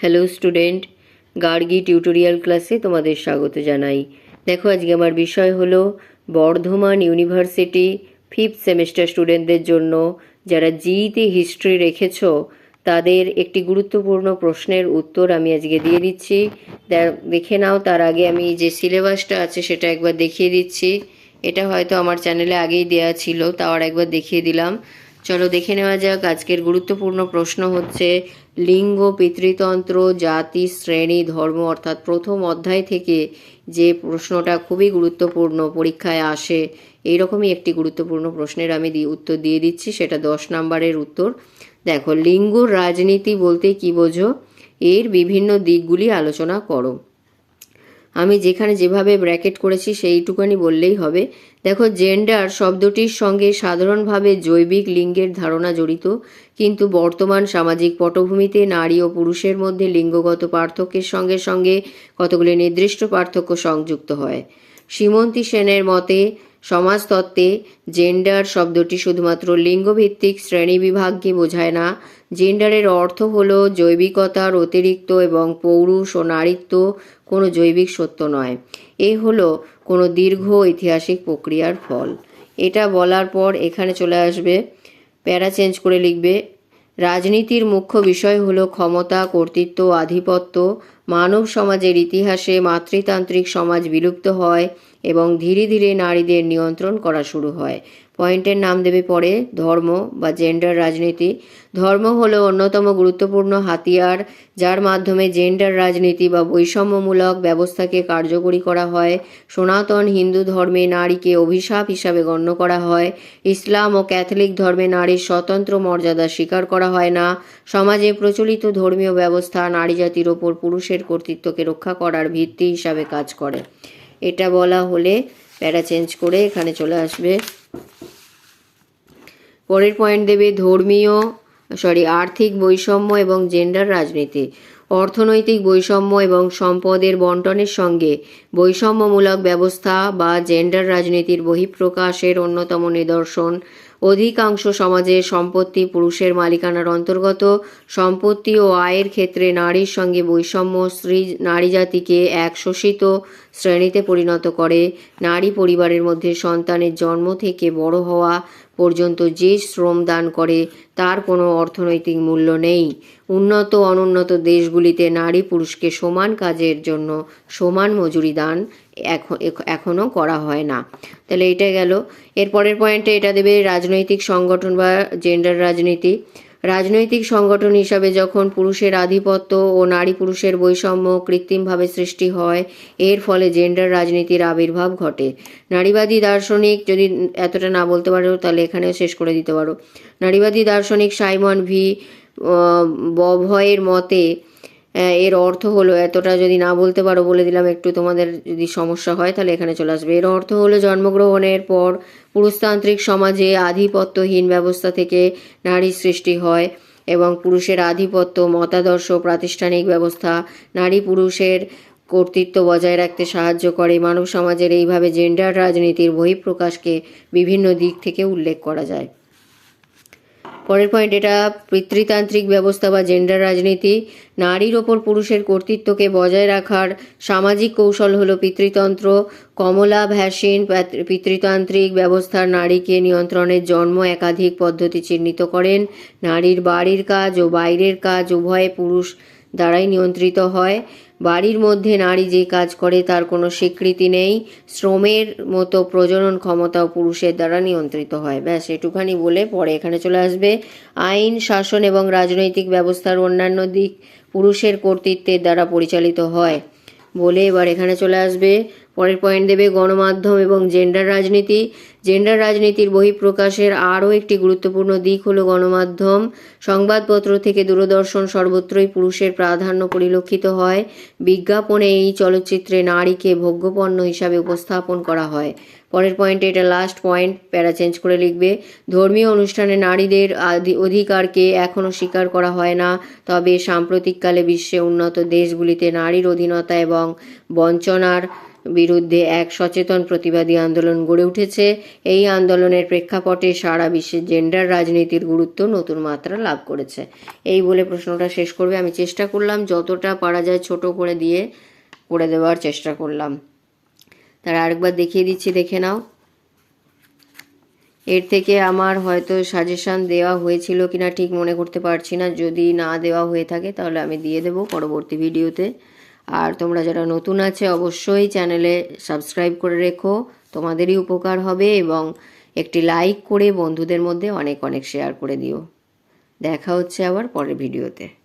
Hello student Gargi tutorial ক্লাসে তোমাদের স্বাগত জানাই। দেখো, আজকে আমার বিষয় হলো বর্ধমান ইউনিভার্সিটি ফিফথ সেমিস্টার স্টুডেন্টদের জন্য যারা জিইতে হিস্ট্রি রেখেছ, তাদের একটি গুরুত্বপূর্ণ প্রশ্নের উত্তর আমি আজকে দিয়ে দিচ্ছি। দেখে নাও, তার আগে আমি যে সিলেবাসটা আছে সেটা একবার দেখিয়ে দিচ্ছি। এটা হয়তো আমার চ্যানেলে আগেই দেওয়া ছিল, তাও একবার দেখিয়ে দিলাম। চলো দেখে নেওয়া যাক। আজকের গুরুত্বপূর্ণ প্রশ্ন হচ্ছে, লিঙ্গ, পিতৃতন্ত্র, জাতি, শ্রেণি, ধর্ম, অর্থাৎ প্রথম অধ্যায় থেকে যে প্রশ্নটা খুবই গুরুত্বপূর্ণ পরীক্ষায় আসে, এইরকমই একটি গুরুত্বপূর্ণ প্রশ্নের আমি উত্তর দিয়ে দিচ্ছি, সেটা দশ নম্বরের উত্তর। দেখো, লিঙ্গ রাজনীতি বলতে কি বোঝো? এর বিভিন্ন দিকগুলি আলোচনা করো। আমি যেখানে যেভাবে ব্র্যাকেট করেছি সেইটুকানি বললেই হবে। দেখো জেন্ডার শব্দটির সঙ্গে সাধারণভাবে জৈবিক লিঙ্গের ধারণা জড়িত, কিন্তু বর্তমান সামাজিক পটভূমিতে নারী ও পুরুষের মধ্যে লিঙ্গগত পার্থক্যের সঙ্গে সঙ্গে কতগুলি নির্দিষ্ট পার্থক্য সংযুক্ত হয়। সীমন্তী সেনের মতে সমাজতত্ত্বে জেন্ডার শব্দটি শুধুমাত্র লিঙ্গভিত্তিক শ্রেণীবিভাগকে বোঝায় না। জেন্ডারের অর্থ হল জৈবিকতার অতিরিক্ত এবং পৌরুষ ও নারীত্ব কোনো জৈবিক সত্য নয়। এ হলো কোনো দীর্ঘ ঐতিহাসিক প্রক্রিয়ার ফল। এটা বলার পর এখানে চলে আসবে। প্যারা চেঞ্জ করে লিখবে রাজনীতির মুখ্য বিষয় হলো ক্ষমতা, কর্তৃত্ব, আধিপত্য। মানব সমাজের ইতিহাসে মাতৃতান্ত্রিক সমাজ বিলুপ্ত হয় এবং ধীরে ধীরে নারীদের নিয়ন্ত্রণ করা শুরু হয়। পয়েন্টের নাম দেবে পরে ধর্ম বা জেন্ডার রাজনীতি। ধর্ম হলো অন্যতম গুরুত্বপূর্ণ হাতিয়ার, যার মাধ্যমে জেন্ডার রাজনীতি বা বৈষম্যমূলক ব্যবস্থাকে কার্যকরী করা হয়। সনাতন হিন্দু ধর্মে নারীকে অভিশাপ হিসাবে গণ্য করা হয়। ইসলাম ও ক্যাথলিক ধর্মে নারীর স্বতন্ত্র মর্যাদা স্বীকার করা হয় না। সমাজে প্রচলিত ধর্মীয় ব্যবস্থা নারী জাতির ওপর পুরুষের কর্তৃত্বকে রক্ষা করার ভিত্তি হিসাবে কাজ করে। এটা বলা হলে প্যারা চেঞ্জ করে এখানে চলে আসবে। পরের পয়েন্ট দেবে ধর্মীয় সরি আর্থিক বৈষম্য এবং জেন্ডার রাজনীতি। অর্থনৈতিক বৈষম্য এবং সম্পদের বন্টনের সঙ্গে বৈষম্যমূলক ব্যবস্থা বা জেন্ডার রাজনীতির বহিঃপ্রকাশের অন্যতম নিদর্শন। অধিকাংশ সমাজে সম্পত্তি পুরুষের মালিকানার অন্তর্গত, সম্পত্তি ও আয়ের ক্ষেত্রে নারীর সঙ্গে বৈষম্য স্ত্রী, নারী জাতিকে এক শোষিত শ্রেণীতে পরিণত করে। নারী পরিবারের মধ্যে সন্তানের জন্ম থেকে বড় হওয়া পর্যন্ত যে শ্রম দান করে, তার কোনো অর্থনৈতিক মূল্য নেই। উন্নত অনুন্নত দেশগুলিতে নারী পুরুষকে সমান কাজের জন্য সমান মজুরি দান এখন- এখনও করা হয় না। তাহলে এটা গেল। এরপরের পয়েন্টে এটা দেবে রাজনৈতিক সংগঠন বা জেন্ডার রাজনীতি। রাজনৈতিক সংগঠন হিসাবে যখন পুরুষের আধিপত্য ও নারী পুরুষের বৈষম্য কৃত্রিমভাবে সৃষ্টি হয়, এর ফলে জেন্ডার রাজনীতির আবির্ভাব ঘটে। নারীবাদী দার্শনিক যদি এতটা না বলতে পারো, তাহলে এখানেও শেষ করে দিতে পারো। নারীবাদী দার্শনিক সাইমন ভি বভয়ের মতে এর অর্থ হলো, এতটা যদি না বলতে পারো বলে দিলাম, একটু তোমাদের যদি সমস্যা হয় তাহলে এখানে চলে আসবে। এর অর্থ হলো, জন্মগ্রহণের পর পুরুষতান্ত্রিক সমাজে আধিপত্যহীন ব্যবস্থা থেকে নারীর সৃষ্টি হয় এবং পুরুষের আধিপত্য, মতাদর্শ, প্রাতিষ্ঠানিক ব্যবস্থা নারী পুরুষের কর্তৃত্ব বজায় রাখতে সাহায্য করে। মানব সমাজের এইভাবে জেন্ডার রাজনীতির বহিঃপ্রকাশকে বিভিন্ন দিক থেকে উল্লেখ করা যায়। পরের পয়েন্ট এটা পিতৃতান্ত্রিক ব্যবস্থা বা জেন্ডার রাজনীতি। নারীর ওপর পুরুষের কর্তৃত্বকে বজায় রাখার সামাজিক কৌশল হলো পিতৃতন্ত্র। কমলা, ভ্যাসিন পিতৃতান্ত্রিক ব্যবস্থার নারীকে নিয়ন্ত্রণের জন্ম একাধিক পদ্ধতি চিহ্নিত করেন। নারীর বাড়ির কাজ ও বাইরের কাজ উভয়ে পুরুষ দ্বারাই নিয়ন্ত্রিত হয়। বাড়ির মধ্যে নারী যে কাজ করে তার কোনো স্বীকৃতি নেই। শ্রমের মতো প্রজনন ক্ষমতাও পুরুষের দ্বারা নিয়ন্ত্রিত হয়। ব্যাস, এটুখানি বলে পরে এখানে চলে আসবে। আইন, শাসন এবং রাজনৈতিক ব্যবস্থার অন্যান্য দিক পুরুষের কর্তৃত্বের দ্বারা পরিচালিত হয় বলে এবার এখানে চলে আসবে। পরের পয়েন্ট দেবে গণমাধ্যম এবং জেন্ডার রাজনীতি। জেন্ডার রাজনীতির বহিঃপ্রকাশের আরও একটি গুরুত্বপূর্ণ দিক হলো গণমাধ্যম। সংবাদপত্র থেকে দূরদর্শন সর্বত্রই পুরুষের প্রাধান্য পরিলক্ষিত হয়। বিজ্ঞাপনে এই চলচ্চিত্রে নারীকে ভোগ্যপণ্য হিসাবে উপস্থাপন করা হয়। পরের পয়েন্টে এটা লাস্ট পয়েন্ট প্যারা চেঞ্জ করে লিখবে। ধর্মীয় অনুষ্ঠানে নারীদের অধিকারকে এখনও স্বীকার করা হয় না। তবে সাম্প্রতিককালে বিশ্বে উন্নত দেশগুলিতে নারীর অধীনতা এবং বঞ্চনার বিরুদ্ধে এক সচেতন প্রতিবাদী আন্দোলন গড়ে উঠেছে। এই আন্দোলনের প্রেক্ষাপটে সারা বিশ্বে জেন্ডার রাজনীতির গুরুত্ব নতুন মাত্রা লাভ করেছে। এই বলে প্রশ্নটা শেষ করবে। আমি চেষ্টা করলাম যতটা পারা যায় ছোট করে দিয়ে করে দেওয়ার চেষ্টা করলাম। তার আরেকবার দেখিয়ে দিচ্ছি, দেখে নাও। এর থেকে আমার হয়তো সাজেশন দেওয়া হয়েছিল কিনা ঠিক মনে করতে পারছি না। যদি না দেওয়া হয়ে থাকে তাহলে আমি দিয়ে দেবো পরবর্তী ভিডিওতে আর তোমরা যারা নতুন আছে, অবশ্যই চ্যানেলে সাবস্ক্রাইব করে রেখো। তোমাদেরই উপকার হবে এবং একটি লাইক করে বন্ধুদের মধ্যে অনেক অনেক শেয়ার করে দিও। দেখা হচ্ছে আবার পরের ভিডিওতে।